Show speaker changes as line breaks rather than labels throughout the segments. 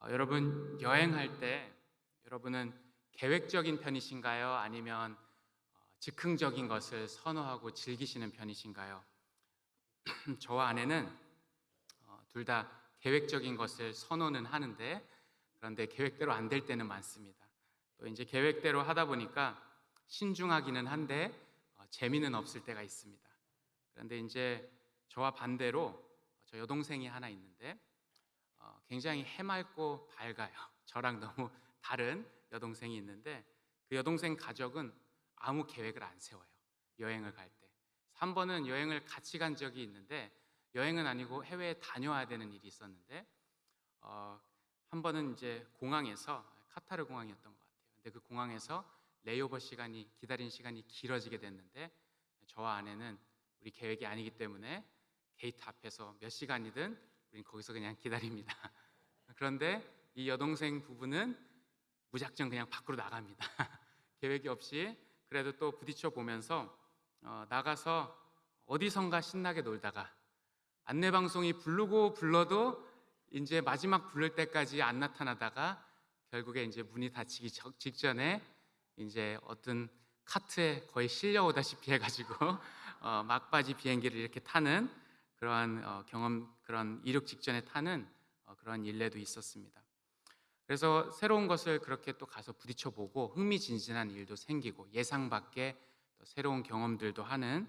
어, 여러분 여행할 때 여러분은 계획적인 편이신가요? 아니면 어, 즉흥적인 것을 선호하고 즐기시는 편이신가요? 저와 아내는 어, 둘다 계획적인 것을 선호는 하는데 그런데 계획대로 안 될 때는 많습니다. 또 이제 계획대로 하다 보니까 신중하기는 한데 어, 재미는 없을 때가 있습니다. 그런데 이제 저와 반대로 저 여동생이 하나 있는데 어, 굉장히 해맑고 밝아요. 저랑 너무 다른 여동생이 있는데 그 여동생 가족은 아무 계획을 안 세워요. 여행을 갈 때. 한 번은 여행을 같이 간 적이 있는데 여행은 아니고 해외에 다녀와야 되는 일이 있었는데 어, 한 번은 이제 공항에서 카타르 공항이었던 것 같아요. 근데 그 공항에서 레이오버 시간이 기다린 시간이 길어지게 됐는데 저와 아내는 우리 계획이 아니기 때문에 게이트 앞에서 몇 시간이든 우린 거기서 그냥 기다립니다. 그런데 이 여동생 부부는 무작정 그냥 밖으로 나갑니다. 계획이 없이 그래도 또 부딪혀 보면서 어, 나가서 어디선가 신나게 놀다가 안내 방송이 부르고 불러도 이제 마지막 부를 때까지 안 나타나다가 결국에 이제 문이 닫히기 적- 직전에 이제 어떤 카트에 거의 실려오다시피 해가지고 어, 막바지 비행기를 이렇게 타는 그러한 어, 경험 그런 이륙 직전에 타는 어, 그런 일례도 있었습니다. 그래서 새로운 것을 그렇게 또 가서 부딪혀 보고 흥미진진한 일도 생기고 예상 밖의 또 새로운 경험들도 하는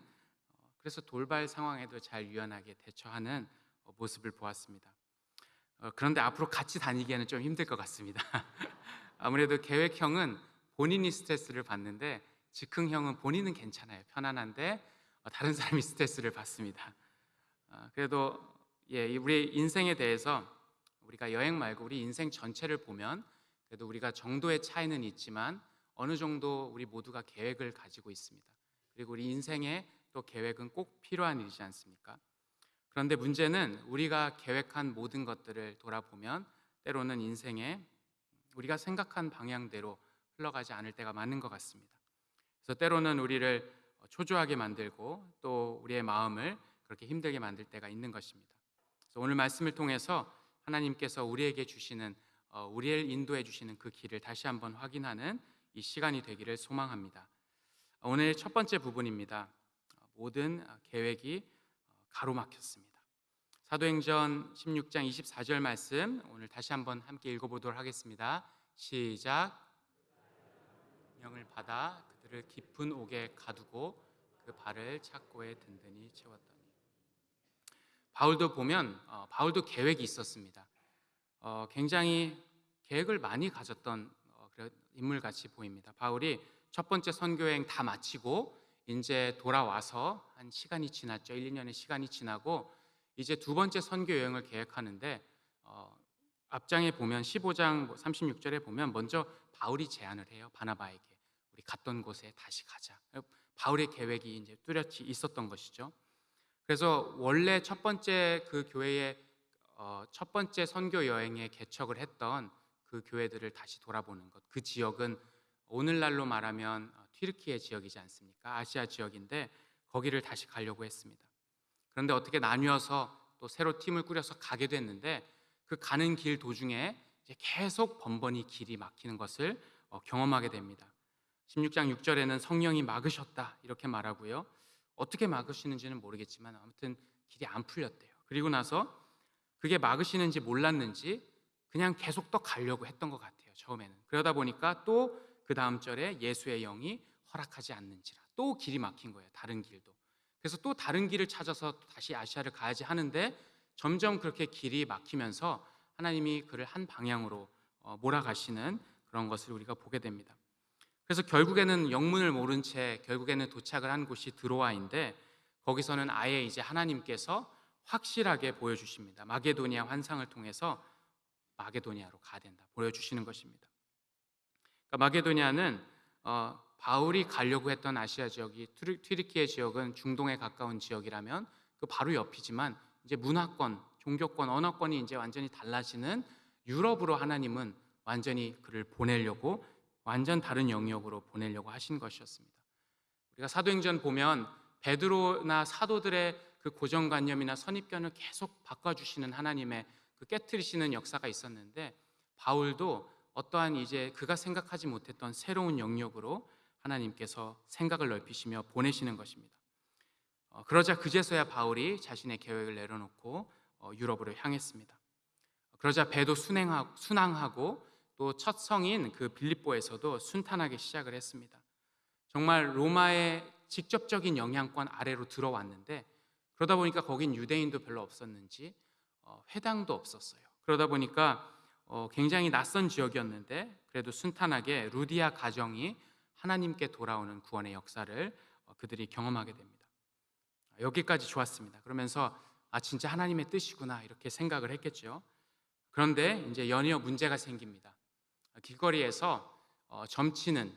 어, 그래서 돌발 상황에도 잘 유연하게 대처하는 어, 모습을 보았습니다. 어, 그런데 앞으로 같이 다니기에는 좀 힘들 것 같습니다. 아무래도 계획형은 본인이 스트레스를 받는데 즉흥형은 본인은 괜찮아요. 편안한데 어, 다른 사람이 스트레스를 받습니다. 어, 그래도 예, 이 우리 인생에 대해서 우리가 여행 말고 우리 인생 전체를 보면 그래도 우리가 정도의 차이는 있지만 어느 정도 우리 모두가 계획을 가지고 있습니다. 그리고 우리 인생에 또 계획은 꼭 필요한 일이지 않습니까? 그런데 문제는 우리가 계획한 모든 것들을 돌아보면 때로는 인생에 우리가 생각한 방향대로 흘러가지 않을 때가 많은 것 같습니다. 그래서 때로는 우리를 초조하게 만들고 또 우리의 마음을 그렇게 힘들게 만들 때가 있는 것입니다. 오늘 말씀을 통해서 하나님께서 우리에게 주시는 어, 우리를 인도해 주시는 그 길을 다시 한번 확인하는 이 시간이 되기를 소망합니다. 오늘 첫 번째 부분입니다. 어, 모든 어, 계획이 어, 가로막혔습니다. 사도행전 16장 24절 말씀 오늘 다시 한번 함께 읽어보도록 하겠습니다. 시작. 명을 받아 그들을 깊은 옥에 가두고 그 발을 착고에 든든히 채웠더니 바울도 보면 어, 바울도 계획이 있었습니다. 어, 굉장히 계획을 많이 가졌던 어, 인물 같이 보입니다. 바울이 첫 번째 선교 여행 다 마치고 이제 돌아와서 한 시간이 지났죠. 1, 2년의 시간이 지나고 이제 두 번째 선교 여행을 계획하는데 어, 앞장에 보면 15장 36절에 보면 먼저 바울이 제안을 해요. 바나바에게 우리 갔던 곳에 다시 가자. 바울의 계획이 이제 뚜렷이 있었던 것이죠. 그래서 원래 첫 번째 그 교회의 어, 첫 번째 선교 여행에 개척을 했던 그 교회들을 다시 돌아보는 것. 그 지역은 오늘날로 말하면 어, 튀르키예 지역이지 않습니까? 아시아 지역인데 거기를 다시 가려고 했습니다. 그런데 어떻게 나뉘어서 또 새로 팀을 꾸려서 가게 됐는데 그 가는 길 도중에 계속 번번이 길이 막히는 것을 어, 경험하게 됩니다. 16장 6절에는 성령이 막으셨다 이렇게 말하고요. 어떻게 막으시는지는 모르겠지만 아무튼 길이 안 풀렸대요. 그리고 나서 그게 막으시는지 몰랐는지 그냥 계속 또 가려고 했던 것 같아요. 처음에는 그러다 보니까 또 그 다음 절에 예수의 영이 허락하지 않는지라 또 길이 막힌 거예요. 다른 길도. 그래서 또 다른 길을 찾아서 다시 아시아를 가야지 하는데 점점 그렇게 길이 막히면서 하나님이 그를 한 방향으로 어, 몰아가시는 그런 것을 우리가 보게 됩니다. 그래서 결국에는 영문을 모른 채 결국에는 도착을 한 곳이 드로아인데 거기서는 아예 이제 하나님께서 확실하게 보여주십니다. 마게도니아 환상을 통해서 마게도니아로 가야 된다 보여주시는 것입니다. 그러니까 마게도니아는 어, 바울이 가려고 했던 아시아 지역이 튀르- 튀르키예 지역은 중동에 가까운 지역이라면 그 바로 옆이지만 이제 문화권, 종교권, 언어권이 이제 완전히 달라지는 유럽으로 하나님은 완전히 그를 보내려고 완전 다른 영역으로 보내려고 하신 것이었습니다. 우리가 사도행전 보면 베드로나 사도들의 그 고정관념이나 선입견을 계속 바꿔주시는 하나님의 그 깨뜨리시는 역사가 있었는데 바울도 어떠한 이제 그가 생각하지 못했던 새로운 영역으로 하나님께서 생각을 넓히시며 보내시는 것입니다. 어, 그러자 그제서야 바울이 자신의 계획을 내려놓고 어, 유럽으로 향했습니다. 그러자 배도 순행하고, 순항하고 또 첫 성인 그 빌립보에서도 순탄하게 시작을 했습니다. 정말 로마의 직접적인 영향권 아래로 들어왔는데 그러다 보니까 거긴 유대인도 별로 없었는지 어, 회당도 없었어요. 그러다 보니까 어, 굉장히 낯선 지역이었는데 그래도 순탄하게 루디아 가정이 하나님께 돌아오는 구원의 역사를 어, 그들이 경험하게 됩니다. 여기까지 좋았습니다. 그러면서 아 진짜 하나님의 뜻이구나 이렇게 생각을 했겠죠. 그런데 이제 연이어 문제가 생깁니다. 길거리에서 어, 점치는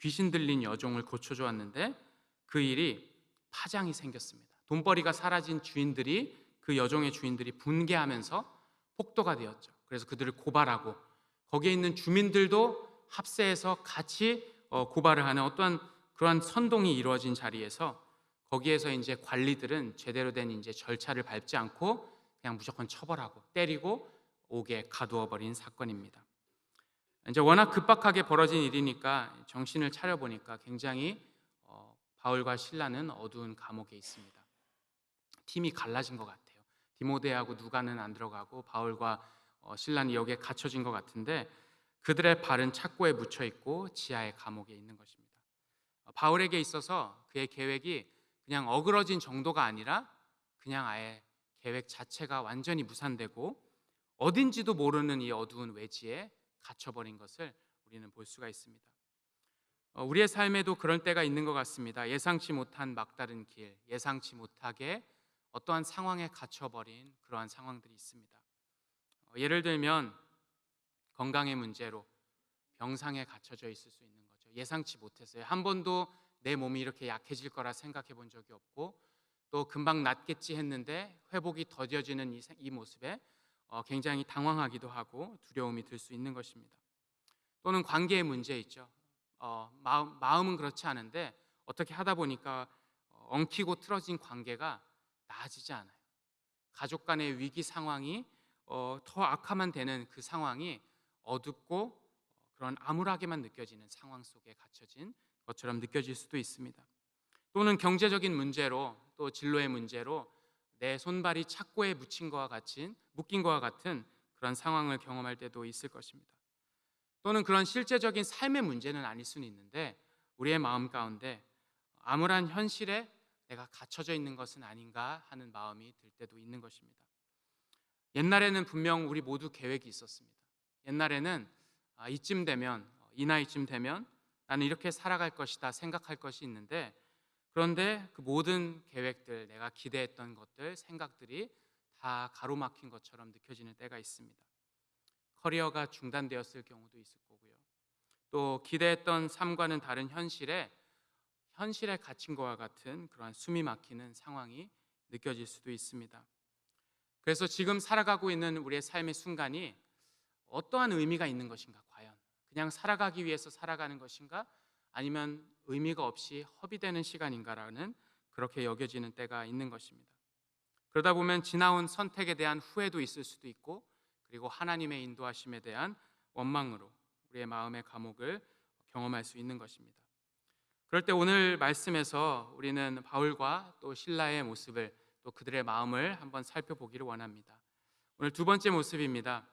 귀신 들린 여종을 고쳐주었는데 그 일이 파장이 생겼습니다. 돈벌이가 사라진 주인들이 그 여종의 주인들이 분개하면서 폭도가 되었죠. 그래서 그들을 고발하고 거기에 있는 주민들도 합세해서 같이 어, 고발을 하는 어떠한 그러한 선동이 이루어진 자리에서 거기에서 이제 관리들은 제대로 된 이제 절차를 밟지 않고 그냥 무조건 처벌하고 때리고 옥에 가두어 버린 사건입니다. 이제 워낙 급박하게 벌어진 일이니까 정신을 차려 보니까 굉장히 어, 바울과 신라는 어두운 감옥에 있습니다. 팀이 갈라진 것 같아요. 디모데하고 누가는 안 들어가고 바울과 어, 신라는 여기에 갇혀진 것 같은데 그들의 발은 착고에 묻혀 있고 지하의 감옥에 있는 것입니다. 어, 바울에게 있어서 그의 계획이 그냥 어그러진 정도가 아니라 그냥 아예 계획 자체가 완전히 무산되고 어딘지도 모르는 이 어두운 외지에 갇혀버린 것을 우리는 볼 수가 있습니다. 어, 우리의 삶에도 그럴 때가 있는 것 같습니다. 예상치 못한 막다른 길, 예상치 못하게 어떠한 상황에 갇혀버린 그러한 상황들이 있습니다. 어, 예를 들면 건강의 문제로 병상에 갇혀져 있을 수 있는 거죠. 예상치 못했어요. 한 번도 내 몸이 이렇게 약해질 거라 생각해 본 적이 없고 또 금방 낫겠지 했는데 회복이 더뎌지는 이, 이 모습에 어, 굉장히 당황하기도 하고 두려움이 들 수 있는 것입니다. 또는 관계의 문제 있죠. 어, 마음, 마음은 그렇지 않은데 어떻게 하다 보니까 어, 엉키고 틀어진 관계가 나아지지 않아요. 가족 간의 위기 상황이 어, 더 악화만 되는 그 상황이 어둡고 그런 암울하게만 느껴지는 상황 속에 갇혀진 것처럼 느껴질 수도 있습니다. 또는 경제적인 문제로 또 진로의 문제로 내 손발이 착고에 묻힌 것과 같은 묶인 것과 같은 그런 상황을 경험할 때도 있을 것입니다. 또는 그런 실제적인 삶의 문제는 아닐 수는 있는데 우리의 마음 가운데 암울한 현실에 내가 갇혀져 있는 것은 아닌가 하는 마음이 들 때도 있는 것입니다. 옛날에는 분명 우리 모두 계획이 있었습니다. 옛날에는 아, 이쯤 되면 이 나이쯤 되면 나는 이렇게 살아갈 것이다 생각할 것이 있는데 그런데 그 모든 계획들 내가 기대했던 것들 생각들이 다 가로막힌 것처럼 느껴지는 때가 있습니다. 커리어가 중단되었을 경우도 있을 거고요. 또 기대했던 삶과는 다른 현실에 현실에 갇힌 것과 같은 그러한 숨이 막히는 상황이 느껴질 수도 있습니다. 그래서 지금 살아가고 있는 우리의 삶의 순간이 어떠한 의미가 있는 것인가 과연 그냥 살아가기 위해서 살아가는 것인가 아니면 의미가 없이 허비되는 시간인가라는 그렇게 여겨지는 때가 있는 것입니다. 그러다 보면 지나온 선택에 대한 후회도 있을 수도 있고 그리고 하나님의 인도하심에 대한 원망으로 우리의 마음의 감옥을 경험할 수 있는 것입니다. 그럴 때 오늘 말씀에서 우리는 바울과 또 신라의 모습을 또 그들의 마음을 한번 살펴보기를 원합니다. 오늘 두 번째 모습입니다.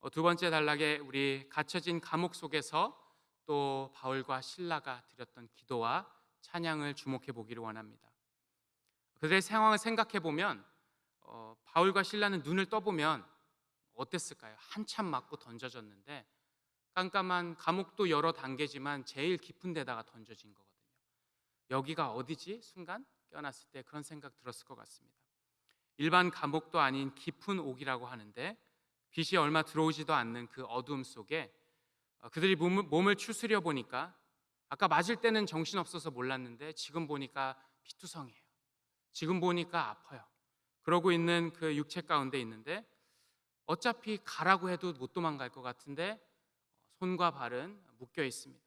어, 두 번째 단락에 우리 갇혀진 감옥 속에서 또 바울과 신라가 드렸던 기도와 찬양을 주목해 보기를 원합니다. 그들의 상황을 생각해 보면 어, 바울과 신라는 눈을 떠보면 어땠을까요? 한참 맞고 던져졌는데 깜깜한 감옥도 여러 단계지만 제일 깊은 데다가 던져진 거거든요. 여기가 어디지? 순간 깨어났을 때 그런 생각 들었을 것 같습니다. 일반 감옥도 아닌 깊은 옥이라고 하는데 빛이 얼마 들어오지도 않는 그 어둠 속에 어, 그들이 몸을 추스려 보니까 아까 맞을 때는 정신 없어서 몰랐는데 지금 보니까 피투성이에요. 지금 보니까 아파요. 그러고 있는 그 육체 가운데 있는데 어차피 가라고 해도 못 도망갈 것 같은데 손과 발은 묶여 있습니다.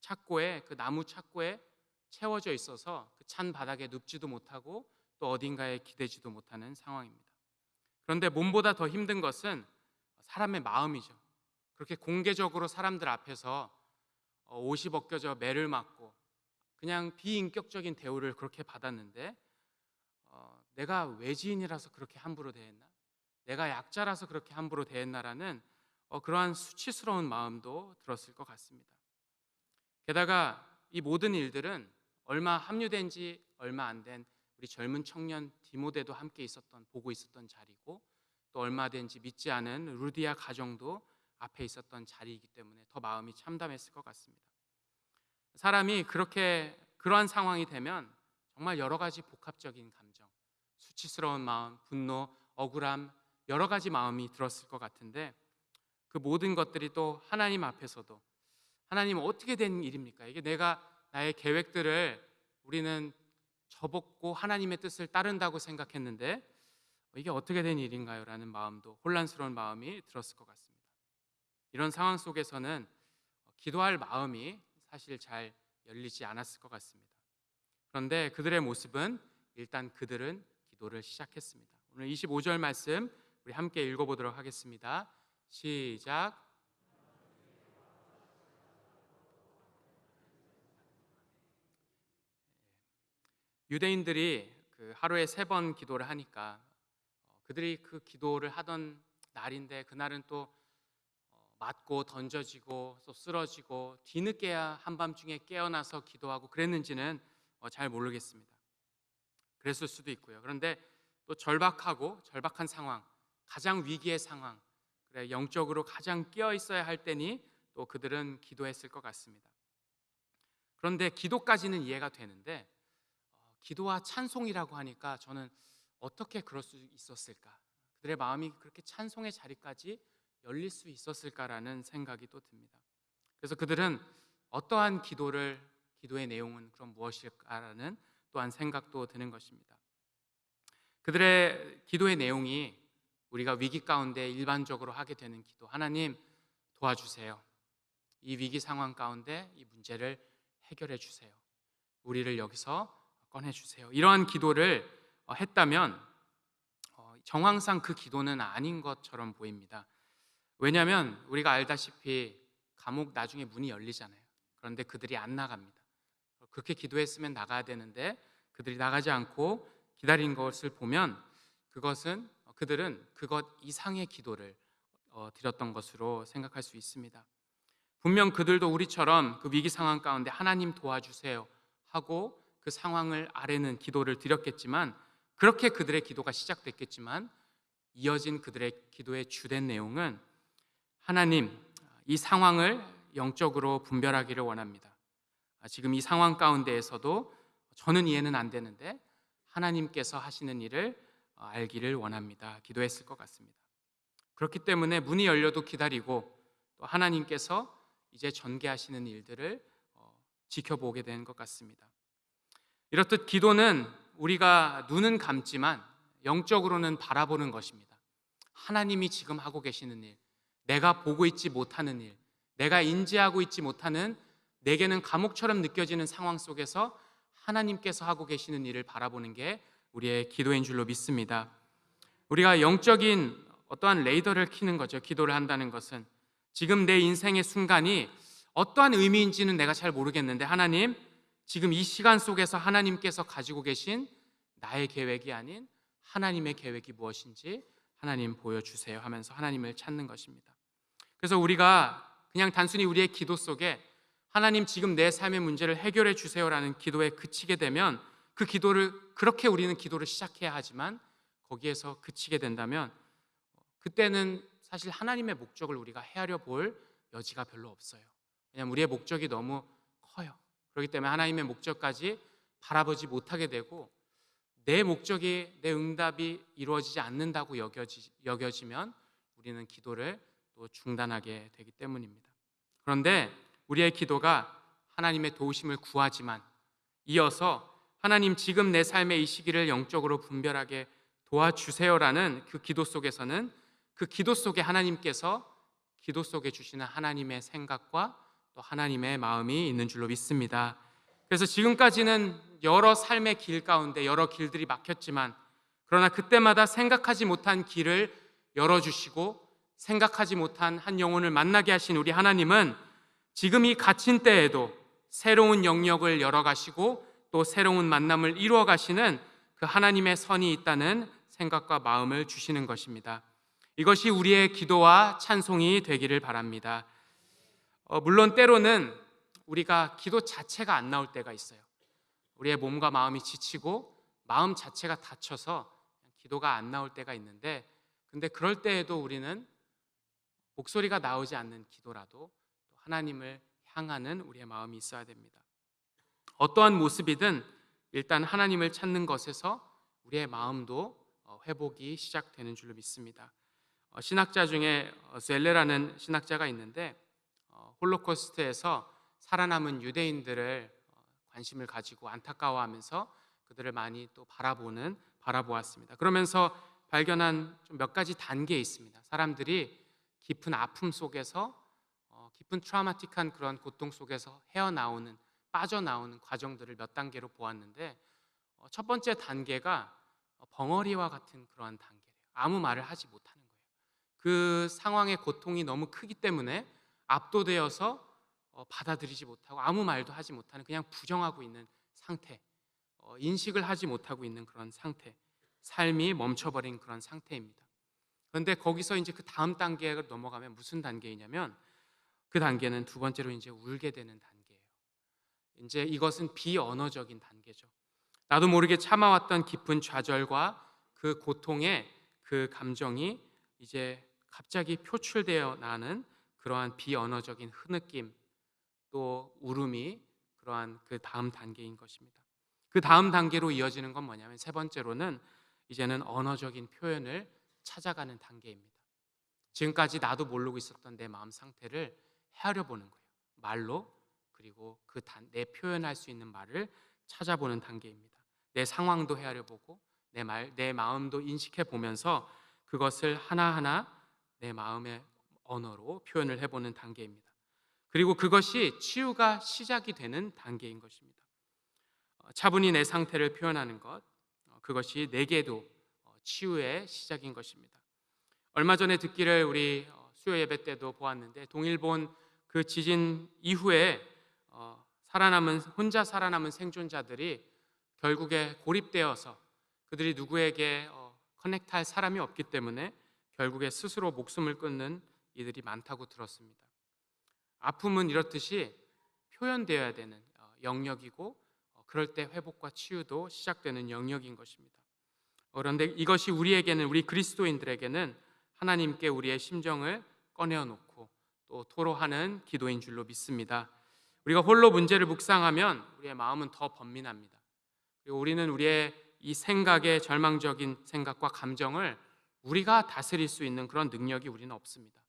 착고에 그 나무 착고에 채워져 있어서 그 찬 바닥에 눕지도 못하고 또 어딘가에 기대지도 못하는 상황입니다. 그런데 몸보다 더 힘든 것은 사람의 마음이죠. 그렇게 공개적으로 사람들 앞에서 어, 옷이 벗겨져 매를 맞고 그냥 비인격적인 대우를 그렇게 받았는데 어, 내가 외지인이라서 그렇게 함부로 대했나? 내가 약자라서 그렇게 함부로 대했나라는 어, 그러한 수치스러운 마음도 들었을 것 같습니다. 게다가 이 모든 일들은 얼마 합류된 지 얼마 안 된 우리 젊은 청년 디모데도 함께 있었던 보고 있었던 자리고 또 얼마 된지 믿지 않은 루디아 가정도 앞에 있었던 자리이기 때문에 더 마음이 참담했을 것 같습니다. 사람이 그렇게 그러한 상황이 되면 정말 여러 가지 복합적인 감정, 수치스러운 마음, 분노, 억울함, 여러 가지 마음이 들었을 것 같은데 그 모든 것들이 또 하나님 앞에서도 하나님 어떻게 된 일입니까? 이게 내가 나의 계획들을 우리는 접었고 하나님의 뜻을 따른다고 생각했는데 이게 어떻게 된 일인가요? 라는 마음도 혼란스러운 마음이 들었을 것 같습니다. 이런 상황 속에서는 기도할 마음이 사실 잘 열리지 않았을 것 같습니다. 그런데 그들의 모습은 일단 그들은 기도를 시작했습니다. 오늘 25절 말씀 우리 함께 읽어보도록 하겠습니다. 시작. 유대인들이 그 하루에 세 번 기도를 하니까 어, 그들이 그 기도를 하던 날인데 그날은 또 어, 맞고 던져지고 또 쓰러지고 뒤늦게야 한밤중에 깨어나서 기도하고 그랬는지는 어, 잘 모르겠습니다. 그랬을 수도 있고요. 그런데 또 절박하고 절박한 상황, 가장 위기의 상황, 그래 영적으로 가장 깨어 있어야 할 때니 또 그들은 기도했을 것 같습니다. 그런데 기도까지는 이해가 되는데 어, 기도와 찬송이라고 하니까 저는 어떻게 그럴 수 있었을까? 그들의 마음이 그렇게 찬송의 자리까지 열릴 수 있었을까라는 생각이 또 듭니다. 그래서 그들은 어떠한 기도를 기도의 내용은 그럼 무엇일까라는 또한 생각도 드는 것입니다. 그들의 기도의 내용이 우리가 위기 가운데 일반적으로 하게 되는 기도. 하나님 도와주세요. 이 위기 상황 가운데 이 문제를 해결해 주세요. 우리를 여기서 꺼내 주세요. 이러한 기도를 어, 했다면 어, 정황상 그 기도는 아닌 것처럼 보입니다. 왜냐하면 우리가 알다시피 감옥 나중에 문이 열리잖아요. 그런데 그들이 안 나갑니다. 그렇게 기도했으면 나가야 되는데 그들이 나가지 않고 기다린 것을 보면 그것은 그들은 그것 이상의 기도를 어, 드렸던 것으로 생각할 수 있습니다. 분명 그들도 우리처럼 그 위기 상황 가운데 하나님 도와주세요 하고 그 상황을 아래는 기도를 드렸겠지만 그렇게 그들의 기도가 시작됐겠지만 이어진 그들의 기도의 주된 내용은 하나님 이 상황을 영적으로 분별하기를 원합니다. 아, 지금 이 상황 가운데에서도 저는 이해는 안 되는데 하나님께서 하시는 일을 어, 알기를 원합니다. 기도했을 것 같습니다. 그렇기 때문에 문이 열려도 기다리고 또 하나님께서 이제 전개하시는 일들을 어, 지켜보게 된것 같습니다. 이렇듯 기도는 우리가 눈은 감지만 영적으로는 바라보는 것입니다. 하나님이 지금 하고 계시는 일, 내가 보고 있지 못하는 일, 내가 인지하고 있지 못하는 내게는 감옥처럼 느껴지는 상황 속에서 하나님께서 하고 계시는 일을 바라보는 게 우리의 기도인 줄로 믿습니다. 우리가 영적인 어떠한 레이더를 키는 거죠. 기도를 한다는 것은 지금 내 인생의 순간이 어떠한 의미인지는 내가 잘 모르겠는데 하나님 지금 이 시간 속에서 하나님께서 가지고 계신 나의 계획이 아닌 하나님의 계획이 무엇인지 하나님 보여주세요 하면서 하나님을 찾는 것입니다. 그래서 우리가 그냥 단순히 우리의 기도 속에 하나님 지금 내 삶의 문제를 해결해 주세요라는 기도에 그치게 되면 그 기도를 그렇게 우리는 기도를 시작해야 하지만 거기에서 그치게 된다면 그때는 사실 하나님의 목적을 우리가 헤아려 볼 여지가 별로 없어요. 왜냐하면 우리의 목적이 너무 커요. 그렇기 때문에 하나님의 목적까지 바라보지 못하게 되고 내 목적이 내 응답이 이루어지지 않는다고 여겨지, 여겨지면 우리는 기도를 또 중단하게 되기 때문입니다. 그런데 우리의 기도가 하나님의 도우심을 구하지만 이어서 하나님 지금 내 삶의 이 시기를 영적으로 분별하게 도와주세요라는 그 기도 속에서는 그 기도 속에 하나님께서 기도 속에 주시는 하나님의 생각과 또 하나님의 마음이 있는 줄로 믿습니다. 그래서 지금까지는 여러 삶의 길 가운데 여러 길들이 막혔지만 그러나 그때마다 생각하지 못한 길을 열어주시고 생각하지 못한 한 영혼을 만나게 하신 우리 하나님은 지금 이 갇힌 때에도 새로운 영역을 열어가시고 또 새로운 만남을 이루어 가시는 그 하나님의 선이 있다는 생각과 마음을 주시는 것입니다. 이것이 우리의 기도와 찬송이 되기를 바랍니다. 어, 물론 때로는 우리가 기도 자체가 안 나올 때가 있어요. 우리의 몸과 마음이 지치고 마음 자체가 다쳐서 기도가 안 나올 때가 있는데 근데 그럴 때에도 우리는 목소리가 나오지 않는 기도라도 하나님을 향하는 우리의 마음이 있어야 됩니다. 어떠한 모습이든 일단 하나님을 찾는 것에서 우리의 마음도 어, 회복이 시작되는 줄로 믿습니다. 어, 신학자 중에 셀레라는 신학자가 있는데 어, 홀로코스트에서 살아남은 유대인들을 관심을 가지고 안타까워하면서 그들을 많이 또 바라보는 바라보았습니다. 그러면서 발견한 몇 가지 단계 있습니다. 사람들이 깊은 아픔 속에서 깊은 트라우마틱한 그런 고통 속에서 헤어나오는 빠져나오는 과정들을 몇 단계로 보았는데 어, 첫 번째 단계가 벙어리와 같은 그러한 단계래요. 아무 말을 하지 못하는 거예요. 그 상황의 고통이 너무 크기 때문에 압도되어서 어, 받아들이지 못하고 아무 말도 하지 못하는 그냥 부정하고 있는 상태, 어, 인식을 하지 못하고 있는 그런 상태, 삶이 멈춰버린 그런 상태입니다. 그런데 거기서 이제 그 다음 단계를 넘어가면 무슨 단계이냐면 그 단계는 두 번째로 이제 울게 되는 단계예요. 이제 이것은 비언어적인 단계죠. 나도 모르게 참아왔던 깊은 좌절과 그 고통의 그 감정이 이제 갑자기 표출되어 나는 그러한 비언어적인 흐느낌 또 울음이 그러한 그 다음 단계인 것입니다. 그 다음 단계로 이어지는 건 뭐냐면 세 번째로는 이제는 언어적인 표현을 찾아가는 단계입니다. 지금까지 나도 모르고 있었던 내 마음 상태를 헤아려 보는 거예요. 말로 그리고 그 내 표현할 수 있는 말을 찾아보는 단계입니다. 내 상황도 헤아려 보고 내 말, 내 마음도 인식해 보면서 그것을 하나하나 내 마음의 언어로 표현을 해 보는 단계입니다. 그리고 그것이 치유가 시작이 되는 단계인 것입니다. 어, 차분히 내 상태를 표현하는 것, 어, 그것이 내게도 어, 치유의 시작인 것입니다. 얼마 전에 듣기를 우리 수요 예배 때도 보았는데 동일본 그 지진 이후에 어, 살아남은 혼자 살아남은 생존자들이 결국에 고립되어서 그들이 누구에게 어, 커넥트할 사람이 없기 때문에 결국에 스스로 목숨을 끊는 이들이 많다고 들었습니다. 아픔은 이렇듯이 표현되어야 되는 어, 영역이고 어, 그럴 때 회복과 치유도 시작되는 영역인 것입니다. 그런데 이것이 우리에게는 우리 그리스도인들에게는 하나님께 우리의 심정을 꺼내어 놓고 또 토로하는 기도인 줄로 믿습니다. 우리가 홀로 문제를 묵상하면 우리의 마음은 더 번민합니다. 그리고 우리는 우리의 이 생각의 절망적인 생각과 감정을 우리가 다스릴 수 있는 그런 능력이 우리는 없습니다.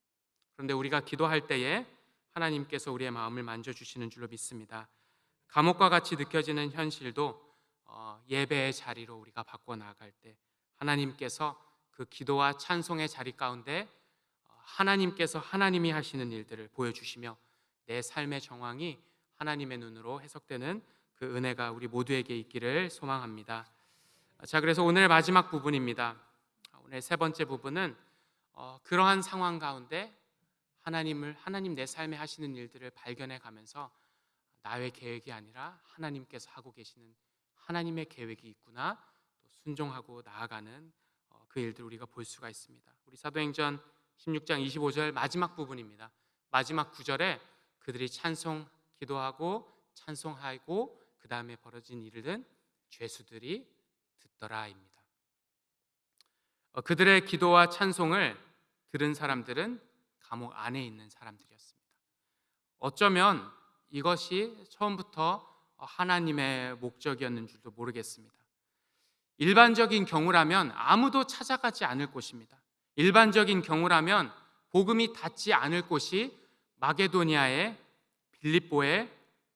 그런데 우리가 기도할 때에 하나님께서 우리의 마음을 만져주시는 줄로 믿습니다. 감옥과 같이 느껴지는 현실도 어, 예배의 자리로 우리가 바꿔 나아갈 때 하나님께서 그 기도와 찬송의 자리 가운데 하나님께서 하나님이 하시는 일들을 보여주시며 내 삶의 정황이 하나님의 눈으로 해석되는 그 은혜가 우리 모두에게 있기를 소망합니다. 자, 그래서 오늘 마지막 부분입니다. 오늘 세 번째 부분은 어, 그러한 상황 가운데 하나님을 하나님 내 삶에 하시는 일들을 발견해 가면서 나의 계획이 아니라 하나님께서 하고 계시는 하나님의 계획이 있구나 또 순종하고 나아가는 어, 그 일들 우리가 볼 수가 있습니다. 우리 사도행전 16장 25절 마지막 부분입니다. 마지막 구절에 그들이 찬송 기도하고 찬송하고 그 다음에 벌어진 일은 죄수들이 듣더라입니다. 어, 그들의 기도와 찬송을 들은 사람들은 감옥 안에 있는 사람들이었습니다. 어쩌면 이것이 처음부터 하나님의 목적이었는 줄도 모르겠습니다. 일반적인 경우라면 아무도 찾아가지 않을 곳입니다. 일반적인 경우라면 복음이 닿지 않을 곳이 마게도니아의 빌립보의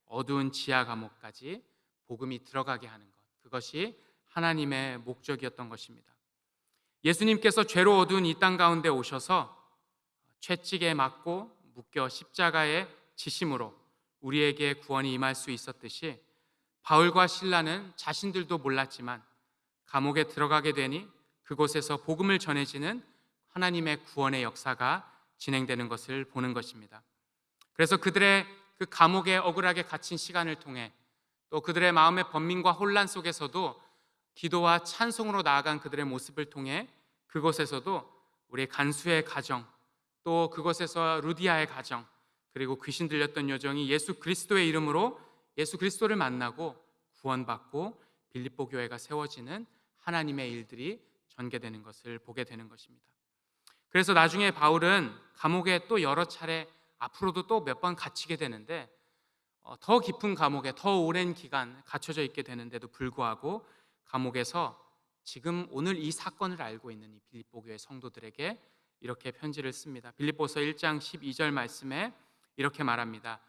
어두운 지하 감옥까지 복음이 들어가게 하는 것. 그것이 하나님의 목적이었던 것입니다. 예수님께서 죄로 어두운 이 땅 가운데 오셔서 채찍에 맞고 묶여 십자가에 지심으로 우리에게 구원이 임할 수 있었듯이 바울과 신라는 자신들도 몰랐지만 감옥에 들어가게 되니 그곳에서 복음을 전해지는 하나님의 구원의 역사가 진행되는 것을 보는 것입니다. 그래서 그들의 그 감옥에 억울하게 갇힌 시간을 통해 또 그들의 마음의 번민과 혼란 속에서도 기도와 찬송으로 나아간 그들의 모습을 통해 그곳에서도 우리 간수의 가정 또 그곳에서 루디아의 가정 그리고 귀신 들렸던 여정이 예수 그리스도의 이름으로 예수 그리스도를 만나고 구원받고 빌립보 교회가 세워지는 하나님의 일들이 전개되는 것을 보게 되는 것입니다. 그래서 나중에 바울은 감옥에 또 여러 차례 앞으로도 또 몇 번 갇히게 되는데 어, 더 깊은 감옥에 더 오랜 기간 갇혀져 있게 되는데도 불구하고 감옥에서 지금 오늘 이 사건을 알고 있는 이 빌립보 교회 성도들에게 이렇게 편지를 씁니다. 빌립보서 1장 12절 말씀에 이렇게 말합니다.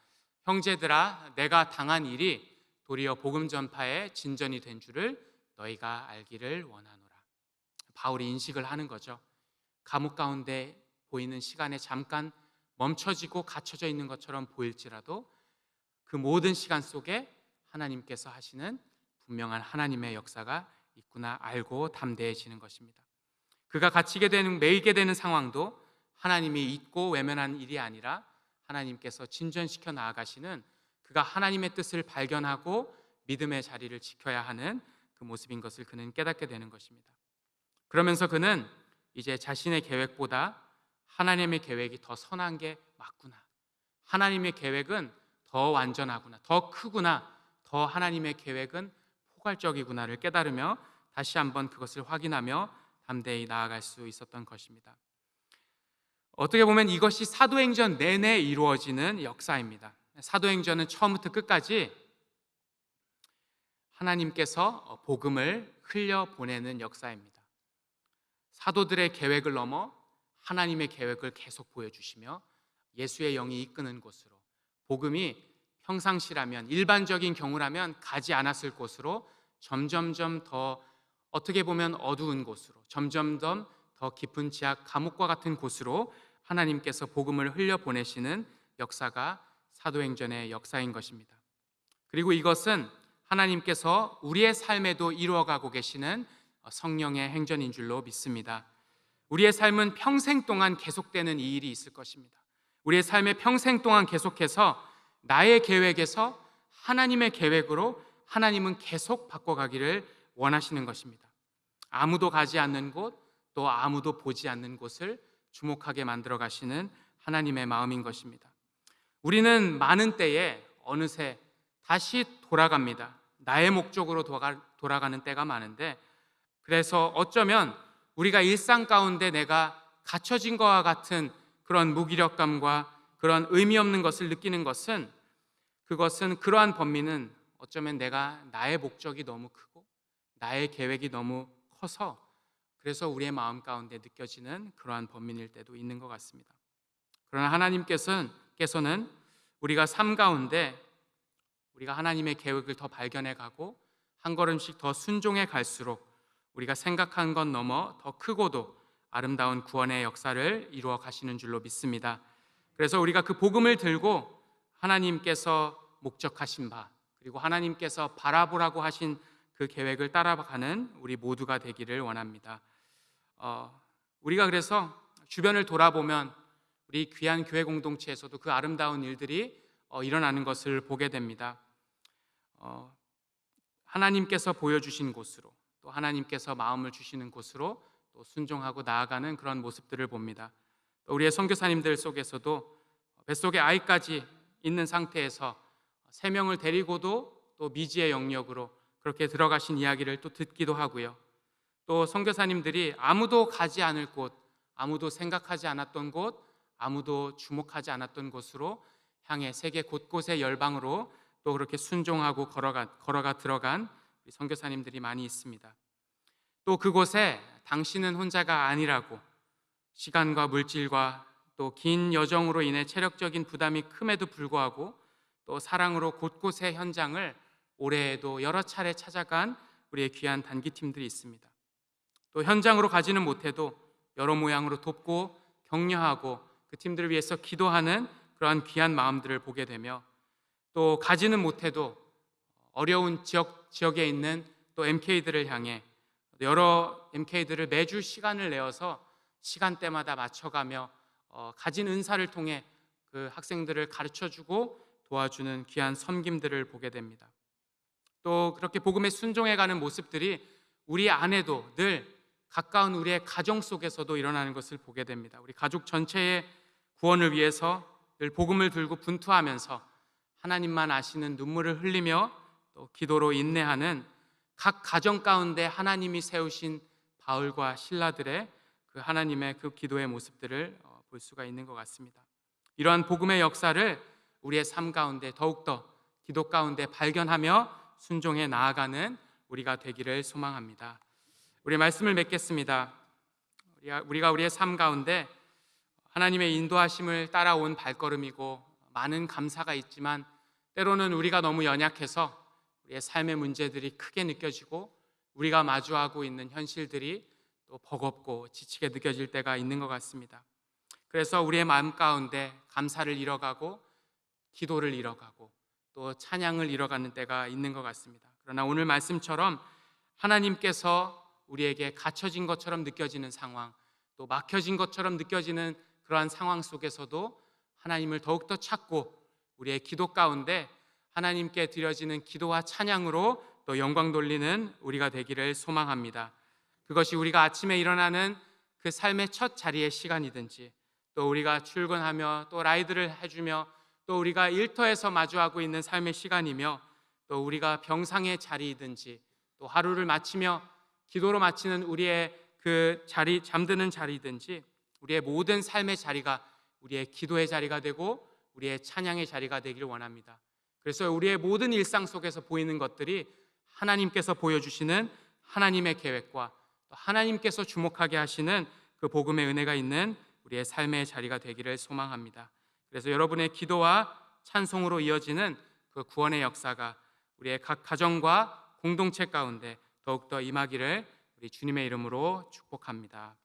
형제들아 내가 당한 일이 도리어 복음 전파의 진전이 된 줄을 너희가 알기를 원하노라. 바울이 인식을 하는 거죠. 감옥 가운데 보이는 시간에 잠깐 멈춰지고 갇혀져 있는 것처럼 보일지라도 그 모든 시간 속에 하나님께서 하시는 분명한 하나님의 역사가 있구나 알고 담대해지는 것입니다. 그가 갇히게 되는 매이게 되는 상황도 하나님이 잊고 외면한 일이 아니라 하나님께서 진전시켜 나아가시는 그가 하나님의 뜻을 발견하고 믿음의 자리를 지켜야 하는 그 모습인 것을 그는 깨닫게 되는 것입니다. 그러면서 그는 이제 자신의 계획보다 하나님의 계획이 더 선한 게 맞구나. 하나님의 계획은 더 완전하구나. 더 크구나. 더 하나님의 계획은 포괄적이구나를 깨달으며 다시 한번 그것을 확인하며 담대히 나아갈 수 있었던 것입니다. 어떻게 보면 이것이 사도행전 내내 이루어지는 역사입니다. 사도행전은 처음부터 끝까지 하나님께서 복음을 흘려 보내는 역사입니다. 사도들의 계획을 넘어 하나님의 계획을 계속 보여주시며 예수의 영이 이끄는 곳으로 복음이 평상시라면 일반적인 경우라면 가지 않았을 곳으로 점점점 더 어떻게 보면 어두운 곳으로 점점점 더 깊은 지하 감옥과 같은 곳으로 하나님께서 복음을 흘려 보내시는 역사가 사도행전의 역사인 것입니다. 그리고 이것은 하나님께서 우리의 삶에도 이루어가고 계시는 성령의 행전인 줄로 믿습니다. 우리의 삶은 평생 동안 계속되는 이 일이 있을 것입니다. 우리의 삶의 평생 동안 계속해서 나의 계획에서 하나님의 계획으로 하나님은 계속 바꿔가기를 원하시는 것입니다. 아무도 가지 않는 곳, 또 아무도 보지 않는 곳을 주목하게 만들어 가시는 하나님의 마음인 것입니다. 우리는 많은 때에 어느새 다시 돌아갑니다. 나의 목적으로 돌아가 는 때가 많은데 그래서 어쩌면 우리가 일상 가운데 내가 갇혀진 것과 같은 그런 무기력감과 그런 의미 없는 것을 느끼는 것은 그것은 그러한 범위는 어쩌면 내가 나의 목적이 너무 크고 나의 계획이 너무 커서 그래서 우리의 마음 가운데 느껴지는 그러한 범민일 때도 있는 것 같습니다. 그러나 하나님께서는 우리가 삶 가운데 우리가 하나님의 계획을 더 발견해 가고 한 걸음씩 더 순종해 갈수록 우리가 생각한 것 넘어 더 크고도 아름다운 구원의 역사를 이루어 가시는 줄로 믿습니다. 그래서 우리가 그 복음을 들고 하나님께서 목적하신 바 그리고 하나님께서 바라보라고 하신 그 계획을 따라가는 우리 모두가 되기를 원합니다. 어, 우리가 그래서 주변을 돌아보면 우리 귀한 교회 공동체에서도 그 아름다운 일들이 어, 일어나는 것을 보게 됩니다. 어, 하나님께서 보여주신 곳으로 또 하나님께서 마음을 주시는 곳으로 또 순종하고 나아가는 그런 모습들을 봅니다. 또 우리의 선교사님들 속에서도 뱃속에 아이까지 있는 상태에서 세 명을 데리고도 또 미지의 영역으로 그렇게 들어가신 이야기를 또 듣기도 하고요. 또 선교사님들이 아무도 가지 않을 곳, 아무도 생각하지 않았던 곳, 아무도 주목하지 않았던 곳으로 향해 세계 곳곳의 열방으로 또 그렇게 순종하고 걸어가, 걸어가 들어간 선교사님들이 많이 있습니다. 또 그곳에 당신은 혼자가 아니라고 시간과 물질과 또 긴 여정으로 인해 체력적인 부담이 큼에도 불구하고 또 사랑으로 곳곳의 현장을 올해에도 여러 차례 찾아간 우리의 귀한 단기팀들이 있습니다. 또 현장으로 가지는 못해도 여러 모양으로 돕고 격려하고 그 팀들을 위해서 기도하는 그러한 귀한 마음들을 보게 되며 또 가지는 못해도 어려운 지역 지역에 있는 또 MK들을 향해 여러 MK들을 매주 시간을 내어서 시간대마다 맞춰가며 어, 가진 은사를 통해 그 학생들을 가르쳐주고 도와주는 귀한 섬김들을 보게 됩니다. 또 그렇게 복음에 순종해가는 모습들이 우리 안에도 늘 가까운 우리의 가정 속에서도 일어나는 것을 보게 됩니다. 우리 가족 전체의 구원을 위해서 늘 복음을 들고 분투하면서 하나님만 아시는 눈물을 흘리며 또 기도로 인내하는 각 가정 가운데 하나님이 세우신 바울과 신라들의 그 하나님의 그 기도의 모습들을 어, 볼 수가 있는 것 같습니다. 이러한 복음의 역사를 우리의 삶 가운데 더욱더 기도 가운데 발견하며 순종해 나아가는 우리가 되기를 소망합니다. 우리 말씀을 맺겠습니다. 우리가- 우리의 삶 가운데 하나님의 인도하심을 따라온 발걸음이고 많은 감사가 있지만 때로는 우리가 너무 연약해서 우리의 삶의 문제들이 크게 느껴지고 우리가 마주하고 있는 현실들이 또 버겁고 지치게 느껴질 때가 있는 것 같습니다. 그래서 우리의 마음 가운데 감사를 잃어가고 기도를 잃어가고 또 찬양을 잃어가는 때가 있는 것 같습니다. 그러나 오늘 말씀처럼 하나님께서 우리에게 갇혀진 것처럼 느껴지는 상황, 또 막혀진 것처럼 느껴지는 그러한 상황 속에서도 하나님을 더욱더 찾고 우리의 기도 가운데 하나님께 드려지는 기도와 찬양으로 또 영광 돌리는 우리가 되기를 소망합니다. 그것이 우리가 아침에 일어나는 그 삶의 첫 자리의 시간이든지 또 우리가 출근하며 또 라이드를 해주며 또 우리가 일터에서 마주하고 있는 삶의 시간이며 또 우리가 병상의 자리이든지 또 하루를 마치며 기도로 마치는 우리의 그 자리 잠드는 자리든지 우리의 모든 삶의 자리가 우리의 기도의 자리가 되고 우리의 찬양의 자리가 되기를 원합니다. 그래서 우리의 모든 일상 속에서 보이는 것들이 하나님께서 보여주시는 하나님의 계획과 또 하나님께서 주목하게 하시는 그 복음의 은혜가 있는 우리의 삶의 자리가 되기를 소망합니다. 그래서 여러분의 기도와 찬송으로 이어지는 그 구원의 역사가 우리의 각 가정과 공동체 가운데 더욱더 임하기를 우리 주님의 이름으로 축복합니다.